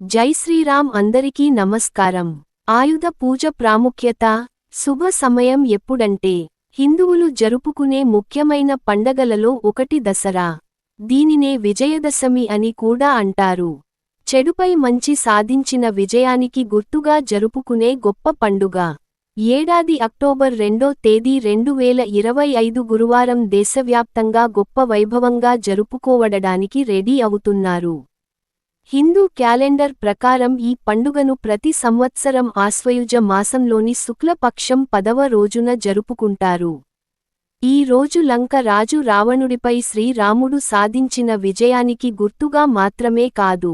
జై శ్రీరామ్ అందరికీ నమస్కారం. ఆయుధ పూజ ప్రాముఖ్యత శుభ సమయం ఎప్పుడంటే హిందువులు జరుపుకునే ముఖ్యమైన పండగలలో ఒకటి దసరా. దీనినే విజయదశమి అని కూడా అంటారు. చెడుపై మంచి సాధించిన విజయానికి గుర్తుగా జరుపుకునే గొప్ప పండుగ. ఏడాది అక్టోబర్ రెండో తేదీ రెండు వేల ఇరవై ఐదు గురువారం దేశవ్యాప్తంగా గొప్ప వైభవంగా జరుపుకోవడడానికి రెడీ అవుతున్నారు. హిందూ క్యాలెండర్ ప్రకారం ఈ పండుగను ప్రతి సంవత్సరం ఆశ్వయుజ మాసంలోని శుక్లపక్షం పదవ రోజున జరుపుకుంటారు. ఈ రోజు లంక రాజు రావణుడిపై శ్రీరాముడు సాధించిన విజయానికి గుర్తుగా మాత్రమే కాదు.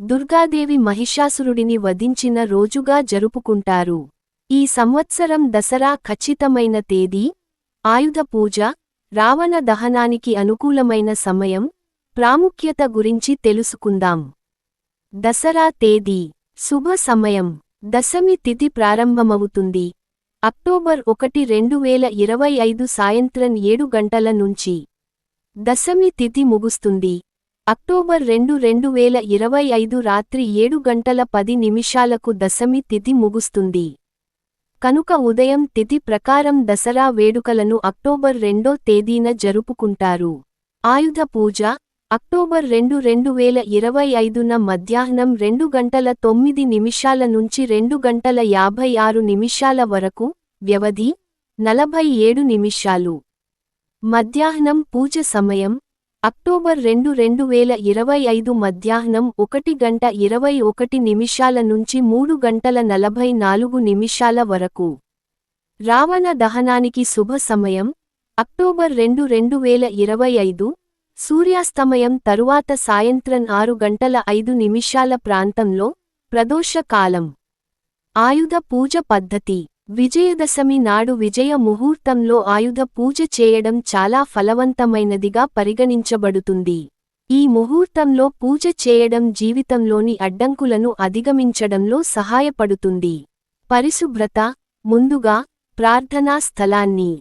దుర్గాదేవి మహిషాసురుడిని వధించిన రోజుగా జరుపుకుంటారు. ఈ సంవత్సరం దసరా ఖచ్చితమైన తేదీ ఆయుధ పూజ రావణ దహనానికి అనుకూలమైన సమయం ప్రాముఖ్యత గురించి తెలుసుకుందాం. దసరా తేదీ శుభ సమయం దశమి తిథి ప్రారంభమవుతుంది. అక్టోబర్ ఒకటి రెండు వేల ఇరవై ఐదు సాయంత్రం ఏడు గంటల నుంచి దశమి తిథి ముగుస్తుంది. అక్టోబర్ రెండు రెండు వేల ఇరవై ఐదు రాత్రి ఏడు గంటల పది నిమిషాలకు దశమి తిథి ముగుస్తుంది. కనుక ఉదయం తిథి ప్రకారం దసరా వేడుకలను అక్టోబర్ రెండో తేదీన జరుపుకుంటారు. ఆయుధ పూజ అక్టోబర్ రెండు రెండు వేల ఇరవై ఐదున మధ్యాహ్నం రెండు గంటల తొమ్మిది నిమిషాల నుంచి రెండు గంటల యాభై ఆరు నిమిషాల వరకు వ్యవధి నలభై ఏడు నిమిషాలు. మధ్యాహ్నం పూజ సమయం అక్టోబర్ రెండు రెండు వేల ఇరవై ఐదు మధ్యాహ్నం ఒకటి గంట ఇరవై ఒకటి నిమిషాల నుంచి మూడు గంటల నలభై నాలుగు నిమిషాల వరకు. రావణ దహనానికి శుభ సమయం అక్టోబర్ రెండు రెండు వేల ఇరవై ఐదు సూర్యాస్తమయం తరువాత సాయంత్రం ఆరు గంటల ఐదు నిమిషాల ప్రాంతంలో ప్రదోష కాలం. ఆయుధ పూజ పద్ధతి. విజయదశమి నాడు విజయ ముహూర్తంలో ఆయుధ పూజ చేయడం చాలా ఫలవంతమైనదిగా పరిగణించబడుతుంది. ఈ ముహూర్తంలో పూజ చేయడం జీవితంలోని అడ్డంకులను అధిగమించడంలో సహాయపడుతుంది. పరిశుభ్రత ముందుగా ప్రార్థనా స్థలాన్ని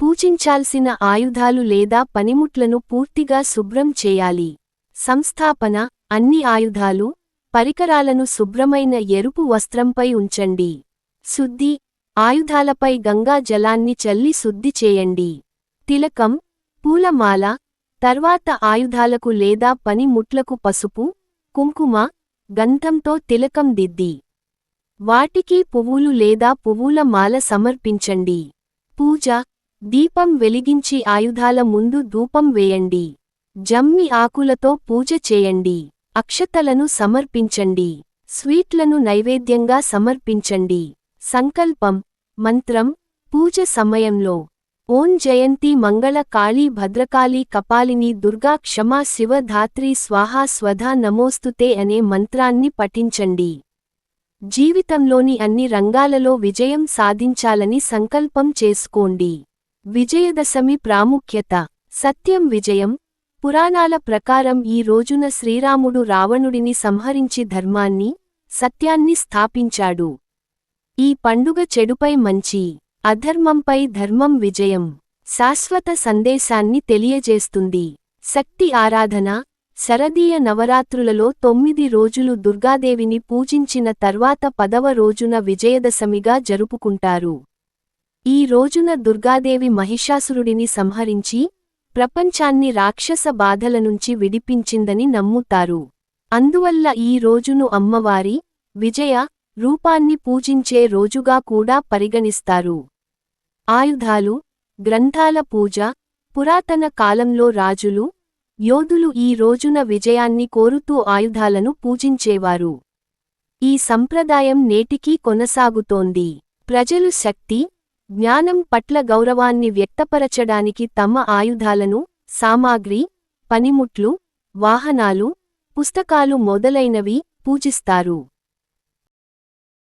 పూజించాల్సిన ఆయుధాలు లేదా పనిముట్లను పూర్తిగా శుభ్రం చేయాలి. సంస్థాపన అన్ని ఆయుధాలు పరికరాలను శుభ్రమైన ఎరుపు వస్త్రంపై ఉంచండి. శుద్ధి ఆయుధాలపై గంగా జలాన్ని చల్లి శుద్ధి చేయండి. తిలకం పూలమాల తర్వాత ఆయుధాలకు లేదా పనిముట్లకు పసుపు కుంకుమ గంధంతో తిలకం దిద్ది. వాటికి పువ్వులు లేదా పువ్వుల మాల సమర్పించండి. పూజ దీపం వెలిగించి ఆయుధాల ముందు ధూపం వేయండి. జమ్మి ఆకులతో పూజ చేయండి. అక్షతలను సమర్పించండి. స్వీట్లను నైవేద్యంగా సమర్పించండి. సంకల్పం మంత్రం పూజ సమయంలో. ఓం జయంతి మంగళ కాళీ భద్రకాళీ కపాలిని దుర్గా క్షమా శివ ధాత్రి స్వాహా స్వధా నమోస్తుతే అనే మంత్రాన్ని పఠించండి. జీవితంలోని అన్ని రంగాలలో విజయం సాధించాలని సంకల్పం చేసుకోండి. విజయదశమి ప్రాముఖ్యత. సత్యం విజయం. పురాణాల ప్రకారం ఈ రోజున శ్రీరాముడు రావణుడిని సంహరించి ధర్మాన్ని సత్యాన్ని స్థాపించాడు. ఈ పండుగ చెడుపై మంచి అధర్మంపై ధర్మం విజయం. శాశ్వత సందేశాన్ని తెలియజేస్తుంది. శక్తి ఆరాధన. శరదీయ నవరాత్రులలో తొమ్మిది రోజులు దుర్గాదేవిని పూజించిన తర్వాత పదవ రోజున విజయదశమిగా జరుపుకుంటారు. ఈ రోజున దుర్గాదేవి మహిషాసురుడిని సంహరించి ప్రపంచాన్ని రాక్షస బాధల నుంచి విడిపించిందని నమ్ముతారు. అందువల్ల ఈ రోజును అమ్మవారి విజయ రూపాన్ని పూజించే రోజుగా కూడా పరిగణిస్తారు. ఆయుధాలు గ్రంథాల పూజ పురాతన కాలంలో రాజులు యోధులు ఈ రోజున విజయాన్ని కోరుతూ ఆయుధాలను పూజించేవారు. ఈ సంప్రదాయం నేటికీ కొనసాగుతోంది. ప్రజలు శక్తి జ్ఞానం పట్ల గౌరవాన్ని వ్యక్తపరచడానికి తమ ఆయుధాలను సామాగ్రి పనిముట్లు వాహనాలు పుస్తకాలు మొదలైనవి పూజిస్తారు.